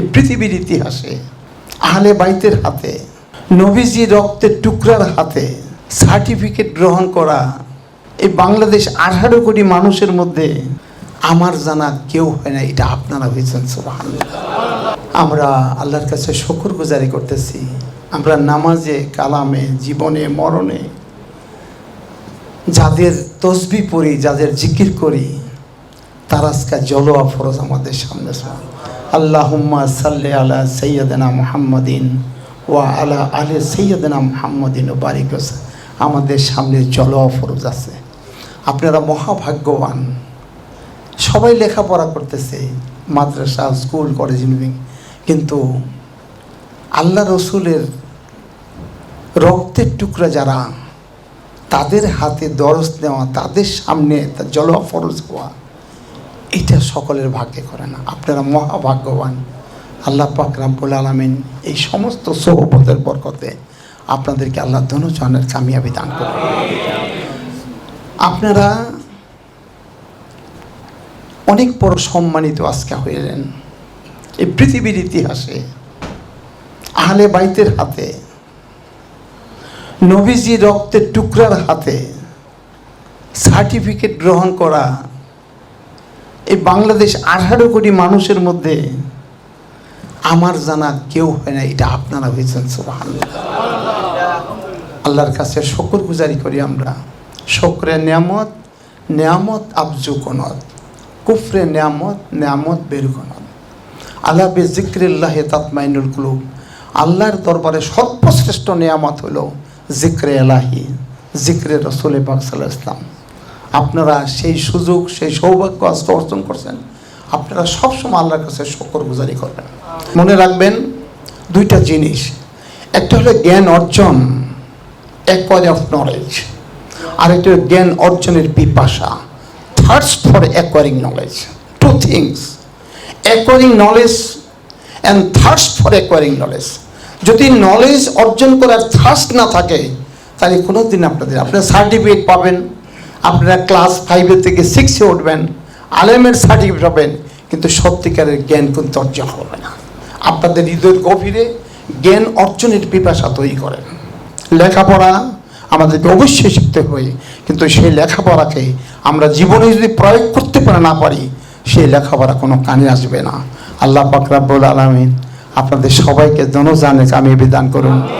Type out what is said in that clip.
এই পৃথিবীর ইতিহাসে, আহলে বাইতের হাতে, নবীজি রক্তের টুকরার হাতে সার্টিফিকেট গ্রহণ করা, এই বাংলাদেশ আঠারো কোটি মানুষের মধ্যে আমার জানা কেউ হয় না, এটা আপনারা হয়েছেন সুবহানাল্লাহ। আমরা আল্লাহর কাছে শকর গুজারি করতেছি। আমরা নামাজে, কালামে, জীবনে, মরণে যাদের তসবি পড়ি, যাদের জিকির করি, তার আজকে জলোয়া ফরজ আমাদের সামনে আল্লাহুম্মা সাল্লি আলা সৈয়দনা মুহাম্মাদিন ওয়া আলা আলে সৈয়দনা মুহাম্মাদিন ও বারিক আমাদের সামনে জলোয়া ফরজ আছে। আপনারা মহাভাগ্যবান। সবাই লেখাপড়া করতেছে, মাদ্রাসা, স্কুল, কলেজ ইউনিভার্সিটি কিন্তু আল্লাহ রসুলের রক্তের টুকরা যারা, তাদের হাতে দরজ নেওয়া, তাদের সামনে তার জলওয়া ফরজ হওয়া এটা সকলের ভাগ্যে করে না। আপনারা মহাভাগ্যবান। আল্লাহ পাক রাব্বুল আলমিন এই সমস্ত সহবতের বরকতে আপনাদেরকে আল্লাহ ধনুচনের কামিয়াবি দান করুন। আপনারা অনেক বড় সম্মানিত আজকে হইলেন। এই পৃথিবীর ইতিহাসে, আহলে বাইতের হাতে নবীজি রক্তের টুকরার হাতে সার্টিফিকেট গ্রহণ করা এই বাংলাদেশ আঠারো কোটি মানুষের মধ্যে আমার জানা কেউ হয় না, এটা আপনারা হয়েছেন আল্লাহর কাছে শকর গুজারি করি আমরা। শকরে নিয়ামত নিয়ামত আবজু কনত কুফরে নিয়ামত নিয়ামত বের কনত আল্লাহ বে জিক্রিল্লাহ তাতমাইনুল কুলুব। আল্লাহর দরবারে সর্বশ্রেষ্ঠ নিয়ামত হলো জিক্রে এলাহি, জিক্রে রসুল ইসলাম আপনারা সেই সুযোগ, সেই সৌভাগ্য আজকে অর্জন করছেন। আপনারা সবসময় আল্লাহর কাছে শকর গুজারি করবেন। মনে রাখবেন, দুইটা জিনিস। একটা হলো জ্ঞান অর্জন অ্যাকোয়ারি অফ নলেজ আরেকটা হলো জ্ঞান অর্জনের পিপাসা। Thirst for acquiring knowledge two things acquiring knowledge and thirst for acquiring knowledge যদি নলেজ অর্জন করার থার্স্ট না থাকে, তাহলে কোনো দিন আপনাদের আপনার সার্টিফিকেট পাবেন। আপনারা ক্লাস ফাইভের থেকে সিক্সে উঠবেন, আলেমের সার্টিফিকেট পাবেন, কিন্তু সত্যিকারের জ্ঞান কিন্তু অর্জন হবে না। আপনাদের হৃদয়ের গভীরে জ্ঞান অর্জনের পিপাসা তৈরি করেন। লেখাপড়া আমাদেরকে অবশ্যই শিখতে হবে, কিন্তু সেই লেখাপড়াকে আমরা জীবনে যদি প্রয়োগ করতে পারে না পারি, সেই লেখাপড়া কোনো কানে আসবে না। আল্লাহ পাকরাবুল আলমিন আপনাদের সবাইকে জনজানে কামিয়ে বিধান করুন।